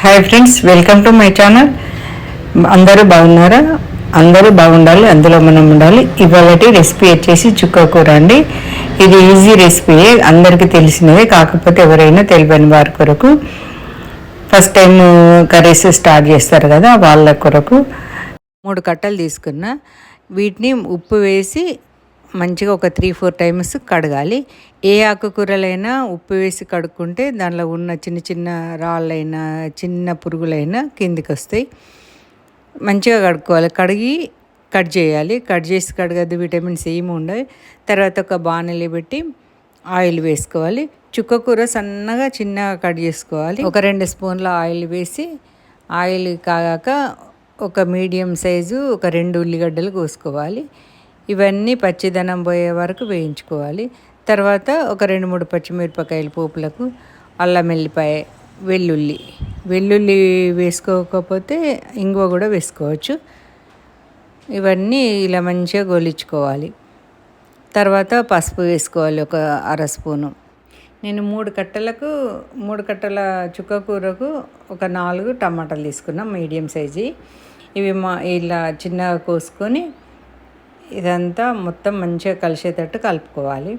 Hi friends welcome to my channel అందరూ బాగున్నారా? అందరూ బాగుండాలి అందులో మనం ఉండాలి. ఇవాళటి రెసిపీ వచ్చేసి చుక్క కూర అండి. ఇది ఈజీ రెసిపీ అందరికీ తెలిసినదే కాకపోతే ఎవరైనా తెలియని వారి కొరకు. ఫస్ట్ టైం కర్రీస్ స్టార్ట్ చేస్తారు కదా వాళ్ళ కొరకు. మూడు కట్టలు తీసుకున్న. వీటిని ఉప్పు వేసి మంచిగా ఒక త్రీ ఫోర్ టైమ్స్ కడగాలి. ఏ ఆకుకూరలైనా ఉప్పు వేసి కడుక్కుంటే దానిలో ఉన్న చిన్న చిన్న రాళ్ళైనా చిన్న పురుగులైనా కిందికి వస్తాయి మంచిగా కడుక్కోవాలి. కడిగి కట్ చేయాలి. కట్ చేసి కడగద్దు విటమిన్స్ ఏమి ఉండవు తర్వాత ఒక బాణలి పెట్టి ఆయిల్ వేసుకోవాలి. చుక్కకూర సన్నగా చిన్నగా కట్ చేసుకోవాలి. ఒక రెండు స్పూన్ల ఆయిల్ వేసి ఆయిల్ కాగాక ఒక మీడియం సైజు ఒక రెండు ఉల్లిగడ్డలు కోసుకోవాలి. ఇవన్నీ పచ్చిదనం పోయే వరకు వేయించుకోవాలి. తర్వాత ఒక రెండు మూడు పచ్చిమిరపకాయలు పోపులకు అల్లం వెల్లిపాయ వెల్లుల్లి. వెల్లుల్లి వేసుకోకపోతే ఇంగువ కూడా వేసుకోవచ్చు. ఇవన్నీ ఇలా మంచిగా గోలించుకోవాలి. తర్వాత పసుపు వేసుకోవాలి ఒక అర స్పూను. నేను మూడు కట్టలకు మూడు కట్టల చుక్క కూరకు ఒక నాలుగు టమాటాలు తీసుకున్నాం మీడియం సైజు. ఇవి మా ఇలా చిన్నగా కోసుకొని ఇదంతా మొత్తం మంచిగా కలిసేటట్టు కలుపుకోవాలి.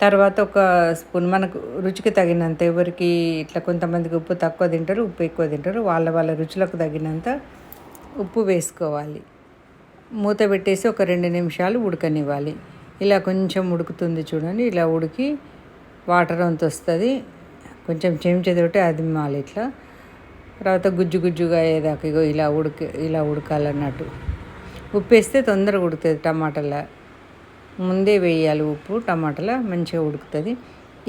తర్వాత ఒక స్పూన్ మనకు రుచికి తగినంత ఎవరికి ఇట్లా కొంతమందికి ఉప్పు తక్కువ తింటారు ఉప్పు ఎక్కువ తింటారు వాళ్ళ వాళ్ళ రుచులకు తగినంత ఉప్పు వేసుకోవాలి. మూత పెట్టేసి ఒక రెండు నిమిషాలు ఉడకనివ్వాలి. ఇలా కొంచెం ఉడుకుతుంది చూడండి ఇలా ఉడికి వాటర్ అంత వస్తుంది. కొంచెం చెంచాతోటి అదిమాలి ఇట్లా. తర్వాత గుజ్జు గుజ్జుగా అయ్యేదాకా ఇగో ఇలా ఉడికి ఇలా ఉడకాలన్నట్టు. ఉప్పు వేస్తే తొందరగా ఉడుకుతుంది టమాటాల. ముందే వేయాలి ఉప్పు టమాటాల మంచిగా ఉడుకుతుంది.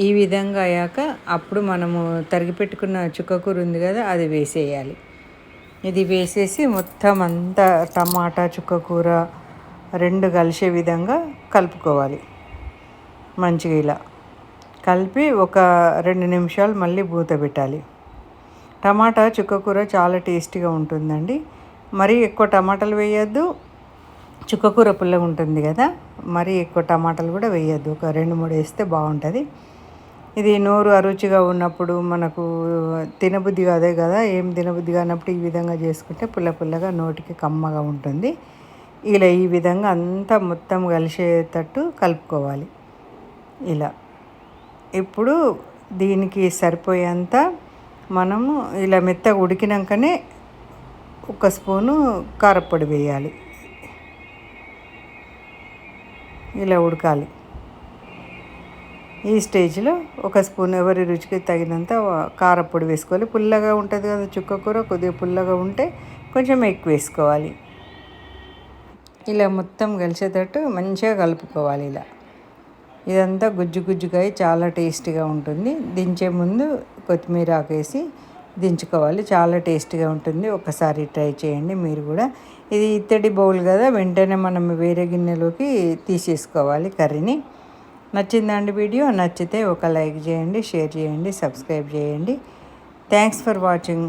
ఈ విధంగా అయ్యాక అప్పుడు మనము తరిగి పెట్టుకున్న చుక్కకూర ఉంది కదా అది వేసేయాలి. ఇది వేసేసి మొత్తం అంతా టమాటా చుక్కకూర రెండు కలిసే విధంగా కలుపుకోవాలి. మంచిగా ఇలా కలిపి ఒక రెండు నిమిషాలు మళ్ళీ మూత పెట్టాలి. టమాటా చుక్కకూర చాలా టేస్టీగా ఉంటుందండి. మరీ ఎక్కువ టమాటాలు వేయద్దు. చుక్కకూర పుల్లగా ఉంటుంది కదా మరి ఎక్కువ టమాటాలు కూడా వేయద్దు. ఒక రెండు మూడు వేస్తే బాగుంటుంది. ఇది నోరు అరుచిగా ఉన్నప్పుడు మనకు తినబుద్ధి కాదే కదా ఏం తినబుద్ధి కానప్పుడు ఈ విధంగా చేసుకుంటే పుల్ల పుల్లగా నోటికి కమ్మగా ఉంటుంది. ఇలా ఈ విధంగా అంతా మొత్తం కలిసేటట్టు కలుపుకోవాలి. ఇలా. ఇప్పుడు దీనికి సరిపోయేంత మనము ఇలా మెత్తగా ఉడికినాకనే ఒక స్పూను కారపొడి వేయాలి. ఇలా ఉడకాలి. ఈ స్టేజ్లో ఒక స్పూన్ ఎవరి రుచికి తగినంత కారపొడి వేసుకోవాలి. పుల్లగా ఉంటుంది కదా చుక్క కూర కొద్దిగా పుల్లగా ఉంటే కొంచెం ఎక్కువ వేసుకోవాలి. ఇలా మొత్తం కలిసేటట్టు మంచిగా కలుపుకోవాలి ఇలా. ఇదంతా గుజ్జు గుజ్జుగా చాలా టేస్టీగా ఉంటుంది. దించే ముందు కొత్తిమీర ఆకేసి దించుకోవాలి. చాలా టేస్టీగా ఉంటుంది. ఒకసారి ట్రై చేయండి. మీరు కూడా ఇది ఇత్తడి బౌల్ కదా వెంటనే మనం వేరే గిన్నెలోకి తీసేసుకోవాలి కర్రీని. నచ్చిందండి వీడియో నచ్చితే ఒక లైక్ చేయండి షేర్ చేయండి సబ్స్క్రైబ్ చేయండి. Thanks for watching